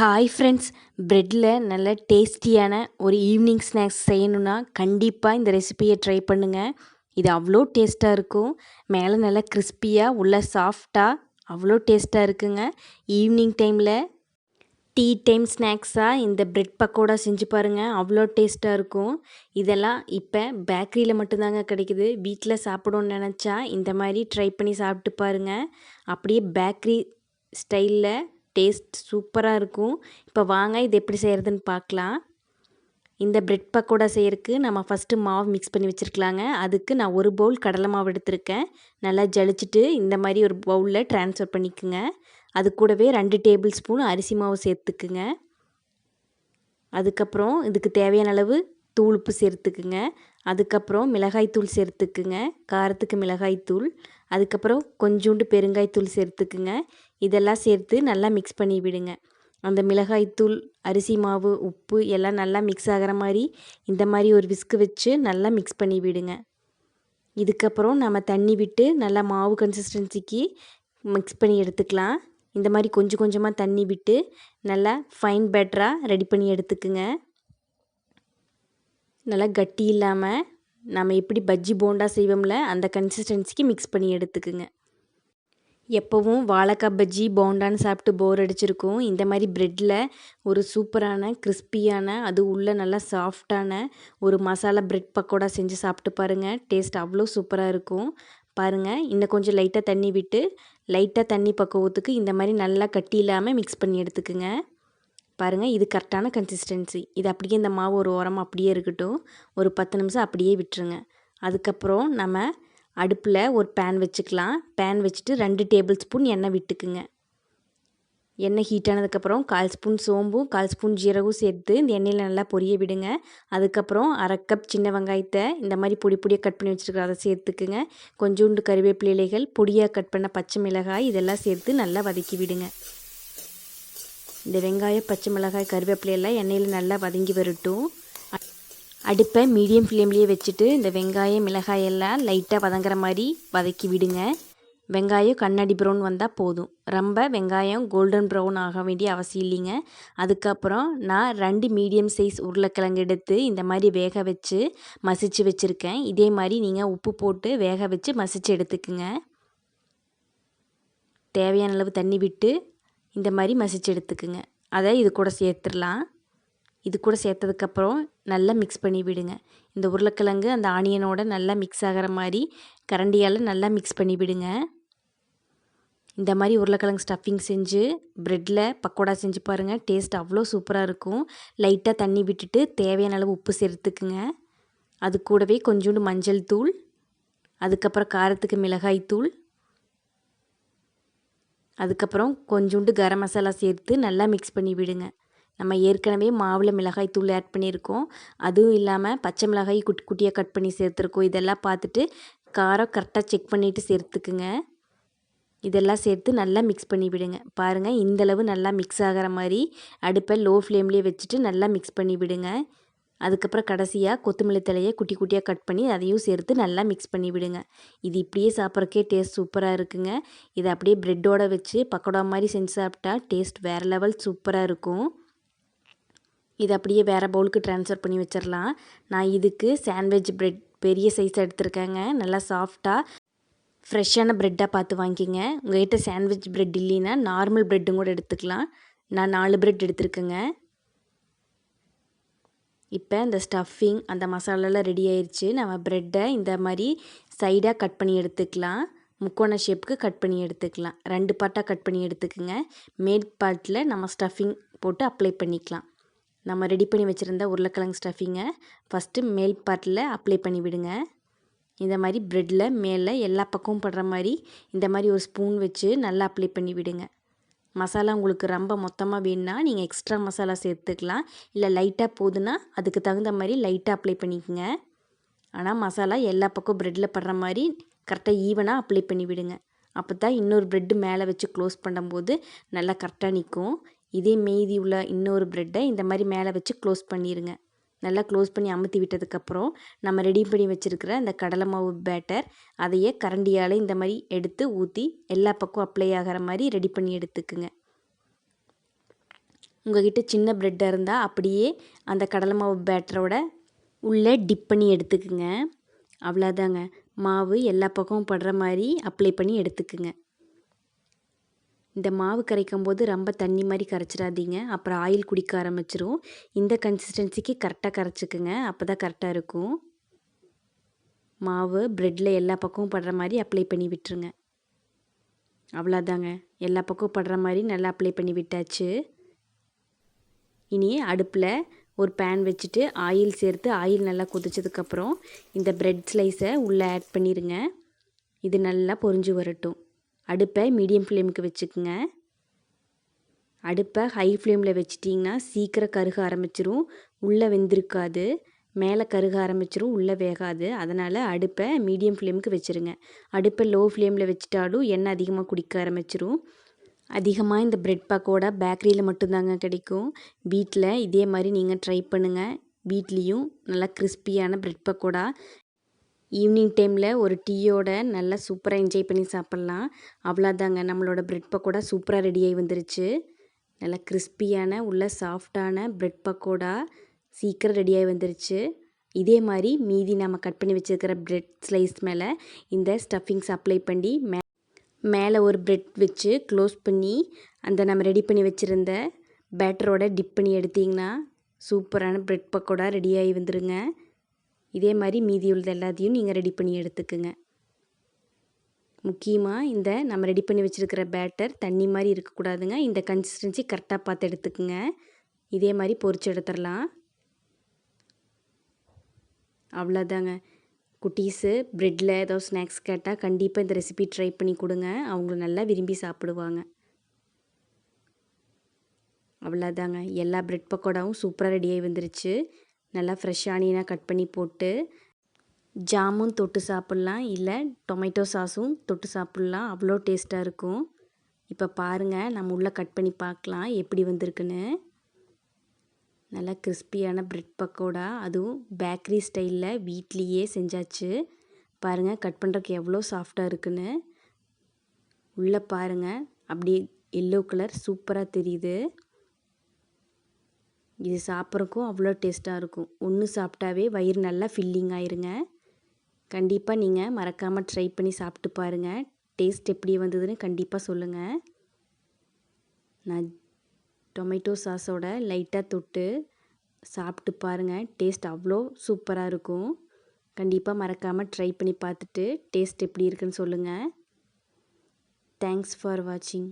Hi friends ப்ரெட்டில் நல்ல டேஸ்டியான ஒரு ஈவினிங் ஸ்நாக்ஸ் செய்யணுன்னா கண்டிப்பாக இந்த ரெசிபியை ட்ரை பண்ணுங்கள் இது அவ்வளோ டேஸ்ட்டாக இருக்கும். மேலே நல்லா கிறிஸ்பியாக உள்ள சாஃப்டாக அவ்வளோ டேஸ்ட்டாக இருக்குங்க. ஈவினிங் டைமில் டீ டைம் ஸ்நாக்ஸாக இந்த பிரெட் பக்கோடா செஞ்சு பாருங்கள் அவ்வளோ டேஸ்ட்டாக இருக்கும். இதெல்லாம் இப்போ பேக்கரியில் மட்டும்தாங்க கிடைக்குது. வீட்டில் சாப்பிடணும்னு நினச்சா இந்த மாதிரி ட்ரை பண்ணி சாப்பிட்டு பாருங்கள் அப்படியே பேக்கரி ஸ்டைலில் டேஸ்ட் சூப்பராக இருக்கும். இப்போ வாங்க இது எப்படி செய்கிறதுன்னு பார்க்கலாம் இந்த பிரெட் பக்கோடா செய்யறதுக்கு நம்ம ஃபஸ்ட்டு மாவு மிக்ஸ் பண்ணி வச்சுருக்கலாங்க. அதுக்கு நான் ஒரு பவுல் கடலை மாவு எடுத்திருக்கேன். நல்லா ஜலிச்சுட்டு இந்த மாதிரி ஒரு பவுலில் ட்ரான்ஸ்ஃபர் பண்ணிக்கோங்க. அது கூடவே ரெண்டு டேபிள் ஸ்பூன் அரிசி மாவு சேர்த்துக்குங்க. அதுக்கப்புறம் இதுக்கு தேவையான அளவு தூளுப்பு சேர்த்துக்குங்க. அதுக்கப்புறம் மிளகாய்த்தூள் சேர்த்துக்குங்க. காரத்துக்கு மிளகாய்த்தூள் அதுக்கப்புறம் கொஞ்சோண்டு பெருங்காய்த்தூள் சேர்த்துக்குங்க. இதெல்லாம் சேர்த்து நல்லா மிக்ஸ் பண்ணி விடுங்க. அந்த மிளகாய்த்தூள் அரிசி மாவு உப்பு எல்லாம் நல்லா மிக்ஸ் ஆகிற மாதிரி இந்த மாதிரி ஒரு விஸ்கு வச்சு நல்லா மிக்ஸ் பண்ணி விடுங்க. இதுக்கப்புறம் நம்ம தண்ணி விட்டு நல்லா மாவு கன்சிஸ்டன்சிக்கு மிக்ஸ் பண்ணி எடுத்துக்கலாம். இந்த மாதிரி கொஞ்சம் கொஞ்சமாக தண்ணி விட்டு நல்லா ஃபைன் பேட்டராக ரெடி பண்ணி எடுத்துக்குங்க. நல்லா கட்டி இல்லாமல் நம்ம எப்படி பஜ்ஜி போண்டா செய்வோம்ல அந்த கன்சிஸ்டன்சிக்கு மிக்ஸ் பண்ணி எடுத்துக்குங்க. எப்போவும் வாழைக்காய் பஜ்ஜி போண்டான்னு சாப்பிட்டு போர் அடிச்சிருக்கும். இந்த மாதிரி ப்ரெட்டில் ஒரு சூப்பரான கிறிஸ்பியான அது உள்ளே நல்லா சாஃப்டான ஒரு மசாலா ப்ரெட் பக்கோடா செஞ்சு சாப்பிட்டு பாருங்கள் டேஸ்ட் அவ்வளோ சூப்பராக இருக்கும். பாருங்கள் இன்னும் கொஞ்சம் லைட்டாக தண்ணி விட்டு லைட்டாக தண்ணி பக்குவத்துக்கு இந்த மாதிரி நல்லா கட்டி இல்லாமல் மிக்ஸ் பண்ணி எடுத்துக்குங்க. பாருங்கள் இது கரெக்டான கன்சிஸ்டன்சி இது அப்படியே இந்த மாவு ஒரு ஓரமாக அப்படியே இருக்கட்டும். ஒரு பத்து நிமிஷம் அப்படியே விட்டுருங்க. அதுக்கப்புறம் நம்ம அடுப்பில் ஒரு பேன் வச்சுக்கலாம். பேன் வச்சுட்டு ரெண்டு டேபிள் ஸ்பூன் எண்ணெய் விட்டுக்குங்க. எண்ணெய் ஹீட் ஆனதுக்கப்புறம் கால் ஸ்பூன் சோம்பும் கால் ஸ்பூன் ஜீரகம் சேர்த்து இந்த எண்ணெயில் நல்லா பொரிய விடுங்க. அதுக்கப்புறம் அரை கப் சின்ன வெங்காயத்தை இந்த மாதிரி பொடி பொடியாக கட் பண்ணி வச்சுருக்க அதை சேர்த்துக்குங்க. கொஞ்சோண்டு கருவேப்பிலை இலைகள் பொடியாக கட் பண்ண பச்சை மிளகாய் இதெல்லாம் சேர்த்து நல்லா வதக்கி விடுங்க. இந்த வெங்காயம் பச்சை மிளகாய் கருவேப்பிலையெல்லாம் எண்ணெயில் நல்லா வதங்கி வரட்டும். அடுப்பை மீடியம் ஃப்ளேம்லேயே வச்சுட்டு இந்த வெங்காயம் மிளகாய் எல்லாம் லைட்டாக வதங்குற மாதிரி வதக்கி விடுங்க. வெங்காயம் கண்ணாடி ப்ரௌன் வந்தால் போதும். ரொம்ப வெங்காயம் கோல்டன் ப்ரௌன் ஆக வேண்டிய அவசியம் இல்லைங்க. அதுக்கப்புறம் நான் ரெண்டு மீடியம் சைஸ் உருளைக்கிழங்கு எடுத்து இந்த மாதிரி வேக வச்சு மசிச்சு வச்சுருக்கேன். இதே மாதிரி நீங்கள் உப்பு போட்டு வேக வச்சு மசிச்சு எடுத்துக்குங்க. தேவையான அளவு தண்ணி விட்டு இந்த மாதிரி மசிச்சு எடுத்துக்குங்க. அதை இது கூட சேர்த்துடலாம். இது கூட சேர்த்ததுக்கப்புறம் நல்லா மிக்ஸ் பண்ணி விடுங்க. இந்த உருளைக்கிழங்கு அந்த ஆனியனோட நல்லா மிக்ஸ் ஆகிற மாதிரி கரண்டியால் நல்லா மிக்ஸ் பண்ணி விடுங்க. இந்த மாதிரி உருளைக்கிழங்கு ஸ்டஃபிங் செஞ்சு ப்ரெட்டில் பக்கோடா செஞ்சு பாருங்கள் டேஸ்ட் அவ்வளோ சூப்பராக இருக்கும். லைட்டாக தண்ணி விட்டுட்டு தேவையான அளவு உப்பு சேர்த்துக்குங்க. அது கூடவே கொஞ்சோண்டு மஞ்சள் தூள் அதுக்கப்புறம் காரத்துக்கு மிளகாய் தூள் அதுக்கப்புறம் கொஞ்சோண்டு கரம் மசாலா சேர்த்து நல்லா மிக்ஸ் பண்ணி விடுங்க. நம்ம ஏற்கனவே மாவில் மிளகாய் தூள் ஆட் பண்ணியிருக்கோம். அதுவும் இல்லாமல் பச்சை மிளகாய் குட்டி குட்டியாக கட் பண்ணி சேர்த்துருக்கோம். இதெல்லாம் பார்த்துட்டு காரம் கரெக்டாக செக் பண்ணிவிட்டு சேர்த்துக்குங்க. இதெல்லாம் சேர்த்து நல்லா மிக்ஸ் பண்ணி விடுங்க. பாருங்கள் இந்தளவு நல்லா மிக்ஸ் ஆகிற மாதிரி அடுப்பை லோ ஃப்ளேம்லேயே வச்சுட்டு நல்லா மிக்ஸ் பண்ணி விடுங்க. அதுக்கப்புறம் கடைசியாக கொத்தமல்லி தலையை குட்டி குட்டியாக கட் பண்ணி அதையும் சேர்த்து நல்லா மிக்ஸ் பண்ணி விடுங்க. இது இப்படியே சாப்பிட்றக்கே டேஸ்ட் சூப்பராக இருக்குங்க. இதை அப்படியே ப்ரெட்டோட வச்சு பக்கோடா மாதிரி செஞ்சு சாப்பிட்டா டேஸ்ட் வேறு லெவல் சூப்பராக இருக்கும். இதை அப்படியே வேறு பவுலுக்கு ட்ரான்ஸ்ஃபர் பண்ணி வச்சிடலாம் நான் இதுக்கு சாண்ட்விச் ப்ரெட் பெரிய சைஸ் எடுத்திருக்கேங்க. நல்லா சாஃப்டாக ஃப்ரெஷ்ஷான ப்ரெட்டாக பார்த்து வாங்கிக்கிங்க. உங்கள்கிட்ட சாண்ட்விச் ப்ரெட் இல்லைன்னா நார்மல் ப்ரெட்டும் கூட எடுத்துக்கலாம். நான் நாலு ப்ரெட் எடுத்துருக்கேங்க. இப்போ இந்த ஸ்டஃபிங் அந்த மசாலாலாம் ரெடி ஆயிடுச்சு நம்ம ப்ரெட்டை இந்த மாதிரி சைடாக கட் பண்ணி எடுத்துக்கலாம். முக்கோண ஷேப்புக்கு கட் பண்ணி எடுத்துக்கலாம். ரெண்டு பார்ட்டாக கட் பண்ணி எடுத்துக்கோங்க. மேட் பார்ட்டில் நம்ம ஸ்டஃபிங் போட்டு அப்ளை பண்ணிக்கலாம். நம்ம ரெடி பண்ணி வச்சுருந்த உருளைக்கிழங்கு ஸ்டஃபிங்கை ஃபஸ்ட்டு மேல் பார்ட்டில் அப்ளை பண்ணி விடுங்க. இந்த மாதிரி ப்ரெட்டில் மேலே எல்லா பக்கமும் படுற மாதிரி இந்த மாதிரி ஒரு ஸ்பூன் வச்சு நல்லா அப்ளை பண்ணி விடுங்க. மசாலா உங்களுக்கு ரொம்ப மொத்தமாக வேணுன்னா நீங்கள் எக்ஸ்ட்ரா மசாலா சேர்த்துக்கலாம். இல்லை லைட்டாக போதுன்னா அதுக்கு தகுந்த மாதிரி லைட்டாக அப்ளை பண்ணிக்கோங்க. ஆனால் மசாலா எல்லா பக்கம் ப்ரெட்டில் படுற மாதிரி கரெக்டாக ஈவனாக அப்ளை பண்ணி விடுங்க. அப்போ தான் இன்னொரு ப்ரெட்டு மேலே வச்சு க்ளோஸ் பண்ணும்போது நல்லா கரெக்டாக நிற்கும் இதே மீதி உள்ள இன்னொரு ப்ரெட்டை இந்த மாதிரி மேலே வச்சு க்ளோஸ் பண்ணிடுங்க நல்லா க்ளோஸ் பண்ணி அமுத்தி விட்டதுக்கப்புறம் நம்ம ரெடி பண்ணி வச்சுருக்கிற அந்த கடலை மாவு பேட்டர் அதையே கரண்டியால் இந்த மாதிரி எடுத்து ஊற்றி எல்லா பக்கம் அப்ளை ஆகிற மாதிரி ரெடி பண்ணி எடுத்துக்குங்க. உங்ககிட்ட சின்ன ப்ரெட்டாக இருந்தால் அப்படியே அந்த கடலை மாவு பேட்டரோட உள்ளே டிப் பண்ணி எடுத்துக்குங்க. அவ்வளோதாங்க மாவு எல்லா பக்கமும் படுற மாதிரி அப்ளை பண்ணி எடுத்துக்குங்க. இந்த மாவு கரைக்கும் போது ரொம்ப தண்ணி மாதிரி கரைச்சிடாதீங்க. அப்புறம் ஆயில் குடிக்க ஆரம்பிச்சிரும். இந்த கன்சிஸ்டன்சிக்கு கரெக்டாக கரைச்சிக்குங்க. அப்போ தான் கரெக்டாக இருக்கும். மாவு ப்ரெட்டில் எல்லா பக்கமும் படுற மாதிரி அப்ளை பண்ணி விட்டுருங்க. அவ்வளோதாங்க. எல்லா பக்கமும் படுற மாதிரி நல்லா அப்ளை பண்ணி விட்டாச்சு. இனி அடுப்பில் ஒரு பேன் வச்சுட்டு ஆயில் சேர்த்து ஆயில் நல்லா கொதிச்சதுக்கப்புறம் இந்த ப்ரெட் ஸ்லைஸை உள்ளே ஆட் பண்ணிடுங்க இது நல்லா பொரிஞ்சு வரட்டும். அடுப்பை மீடியம் ஃப்ளேமுக்கு வச்சுக்குங்க. அடுப்பை ஹை ஃப்ளேமில் வச்சிட்டிங்கன்னா சீக்கிரம் கருக ஆரம்பிச்சிரும். உள்ளே வெந்திருக்காது. மேலே கருக ஆரம்பிச்சிரும். உள்ளே வேகாது. அதனால் அடுப்பை மீடியம் ஃப்ளேமுக்கு வச்சுருங்க. அடுப்பை லோ ஃப்ளேமில் வச்சுட்டாலும் எண்ணெய் அதிகமாக குடிக்க ஆரம்பிச்சிரும். அதிகமாக இந்த ப்ரெட் பக்கோடா பேக்கரியில் மட்டும்தாங்க கிடைக்கும். வீட்டில் இதே மாதிரி நீங்கள் ட்ரை பண்ணுங்கள் வீட்லேயும் நல்லா கிறிஸ்பியான ப்ரெட் பக்கோடா ஈவினிங் டைமில் ஒரு டீயோட நல்லா சூப்பராக என்ஜாய் பண்ணி சாப்பிட்லாம். அவ்வளோதாங்க நம்மளோட ப்ரெட் பக்கோடா சூப்பராக ரெடியாகி வந்துருச்சு. நல்லா கிறிஸ்பியான உள்ள சாஃப்டான ப்ரெட் பக்கோடா சீக்கிரம் ரெடியாகி வந்துருச்சு. இதே மாதிரி மீதி நம்ம கட் பண்ணி வச்சுருக்கிற ப்ரெட் ஸ்லைஸ் மேலே இந்த ஸ்டஃபிங்ஸ் அப்ளை பண்ணி மே மேலே ஒரு ப்ரெட் வச்சு க்ளோஸ் பண்ணி அந்த நம்ம ரெடி பண்ணி வச்சுருந்த பேட்டரோட டிப் பண்ணி எடுத்திங்கன்னா சூப்பரான ப்ரெட் பக்கோடா ரெடியாகி வந்துடுங்க இதே மாதிரி மீதி உள்ளது எல்லாத்தையும் நீங்கள் ரெடி பண்ணி எடுத்துக்குங்க. முக்கியமாக இந்த நம்ம ரெடி பண்ணி வச்சுருக்கிற பேட்டர் தண்ணி மாதிரி இருக்கக்கூடாதுங்க. இந்த கன்சிஸ்டன்சி கரெக்டாக பார்த்து எடுத்துக்குங்க. இதே மாதிரி பொரிச்சு எடுத்துடலாம். அவ்வளோதாங்க குட்டீஸு ப்ரெட்டில் ஏதோ ஸ்நாக்ஸ் கேட்டால் கண்டிப்பாக இந்த ரெசிபி ட்ரை பண்ணி கொடுங்க. அவங்க நல்லா விரும்பி சாப்பிடுவாங்க. அவ்வளோதாங்க எல்லா ப்ரெட் பக்கோடாவும் சூப்பராக ரெடியாகி வந்துருச்சு. நல்லா ஃப்ரெஷ் ஆனியனாக கட் பண்ணி போட்டு ஜாமும் தொட்டு சாப்பிட்லாம் இல்லை டொமேட்டோ சாஸும் தொட்டு சாப்பிட்லாம். அவ்வளோ டேஸ்ட்டாக இருக்கும். இப்போ பாருங்கள் நம்ம உள்ளே கட் பண்ணி பார்க்கலாம் எப்படி வந்திருக்குன்னு. நல்லா கிறிஸ்பியான ப்ரெட் பக்கோடா அதுவும் பேக்கரி ஸ்டைலில் வீட்லேயே செஞ்சாச்சு. பாருங்கள் கட் பண்ணுறதுக்கு எவ்வளோ சாஃப்டாக இருக்குன்னு. உள்ளே பாருங்கள் அப்படியே எல்லோ கலர் சூப்பராக தெரியுது. இது சாப்பிட்றக்கும் அவ்வளோ டேஸ்ட்டாக இருக்கும். ஒன்று சாப்பிட்டாவே வயிறு நல்லா ஃபில்லிங் ஆயிருங்க. கண்டிப்பாக நீங்கள் மறக்காமல் ட்ரை பண்ணி சாப்பிட்டு பாருங்கள் டேஸ்ட் எப்படி வந்ததுன்னு கண்டிப்பாக சொல்லுங்கள் நான் டொமேட்டோ சாஸோட லைட்டாக தொட்டு சாப்பிட்டு பாருங்கள் டேஸ்ட் அவ்வளோ சூப்பராக இருக்கும். கண்டிப்பாக மறக்காமல் ட்ரை பண்ணி பார்த்துட்டு டேஸ்ட் எப்படி இருக்குன்னு சொல்லுங்கள் தேங்க்ஸ் ஃபார் வாட்சிங்